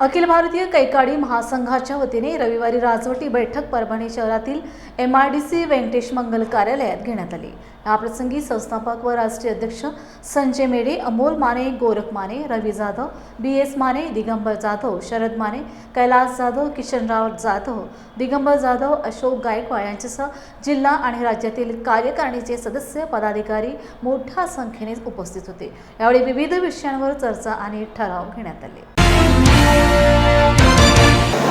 अखिल भारतीय कैकाडी महासंघाच्या वतीने रविवारी राजवटी बैठक परभणी शहरातील M I D C Venkatesh Mangal कार्यालयात घेण्यात आली. याप्रसंगी संस्थापक व राष्ट्रीय अध्यक्ष संजय मेडे अमोल माने गोरख माने रवी जाधव बी एस माने दिगंबर जाधव शरद माने कैलास जाधव किशनराव जाधव दिगंबर जाधव अशोक गायकवाड यांच्यासह जिल्हा आणि राज्यातील कार्यकारिणीचे सदस्य पदाधिकारी मोठ्या संख्येने उपस्थित होते. यावेळी विविध विषयांवर चर्चा आणि ठराव घेण्यात आले.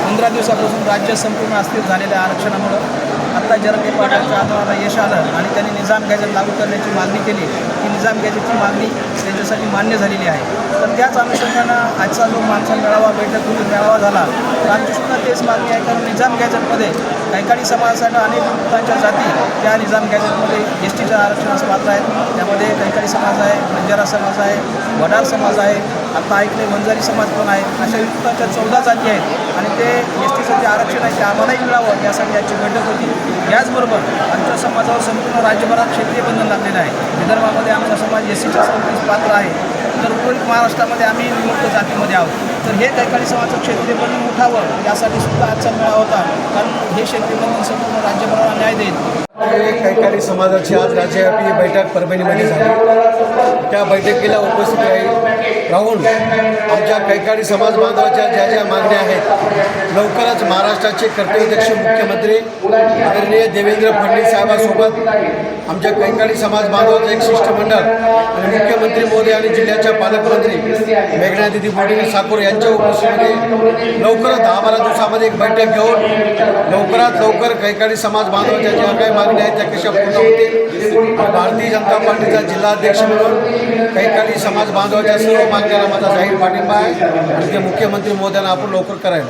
पंधरा दिवसापासून राज्य संपूर्ण अस्थिर झालेल्या आरक्षणामुळं. आत्ता जरंगे पाटलांच्या आंदोलनाला यश आलं आणि त्यांनी निजाम गॅजेट लागू करण्याची मागणी केली ही निजाम गॅजेटची मागणी त्यांच्यासाठी मान्य झालेली आहे. तर त्याच अनुषंगानं आजचा जो माणसा मेळावा बैठक होऊन मेळावा झाला तर आमची तेच मागणी आहे कारण निजाम गॅजेटमध्ये कैकाडी समाजासाठी अनेक वृत्तांच्या जाती त्या निजाम गॅजेटमध्ये एस टीच्या आरक्षणास पात्र आहेत. त्यामध्ये कैकाडी समाज आहे बंजारा समाज आहे वडार समाज आहे आता ऐकले वंजारी समाज पण आहे. अशा वित्ताच्या चौदा जाती आहेत. आणि ते एस टीचं जे आरक्षण आहे ते आम्हालाही मिळावं यासाठी आजची बैठक होती. याचबरोबर आमच्या समाजावर संपूर्ण राज्यभरात क्षेत्रीय बंधन लागलेलं आहे. विदर्भामध्ये आमचा समाज एस सीच्या संबंधित पात्र आहे. तर उर्वरित महाराष्ट्रामध्ये आम्ही विमुक्त जातीमध्ये आहोत. तर हे कैकाडी समाजाचं क्षेत्रीय बंधन उठावं यासाठी सुद्धा आजचा मेळावा होता. कारण हे क्षेत्रीय बंधन संपूर्ण राज्यभराला न्याय देईल. कैकाडी समाजाची आज राज्यव्यापी बैठक परभणीमध्ये झाली. त्या बैठकीला उपस्थित राहून आमच्या कैकाडी समाज बांधवाच्या ज्या ज्या मागण्या आहेत लवकरच महाराष्ट्राचे कर्तव्यदक्ष मुख्यमंत्री आदरणीय देवेंद्र फडणवीस साहेबांसोबत आमच्या कैकाडी समाज बांधवाचं एक शिष्टमंडळ आणि मुख्यमंत्री मोदी आणि जिल्ह्याच्या पालकमंत्री मेघनादिदी बोर्डिंग साकोर यांच्या उपस्थितीमध्ये लवकरच दहा बारा दिवसामध्ये एक बैठक घेऊन लवकरात लवकर कैकाळी समाज बांधवाच्या ज्या काही मागण्या आहेत त्या कशा पूर्ण होतील भारतीय जनता पार्टीचा जिल्हाध्यक्ष म्हणून कैकाळी समाज बांधवाच्या सर्व मागण्याला माझा जाहीर पाठिंबा आहे. आणि ते मुख्यमंत्री मोद्यांना आपण लवकर करायला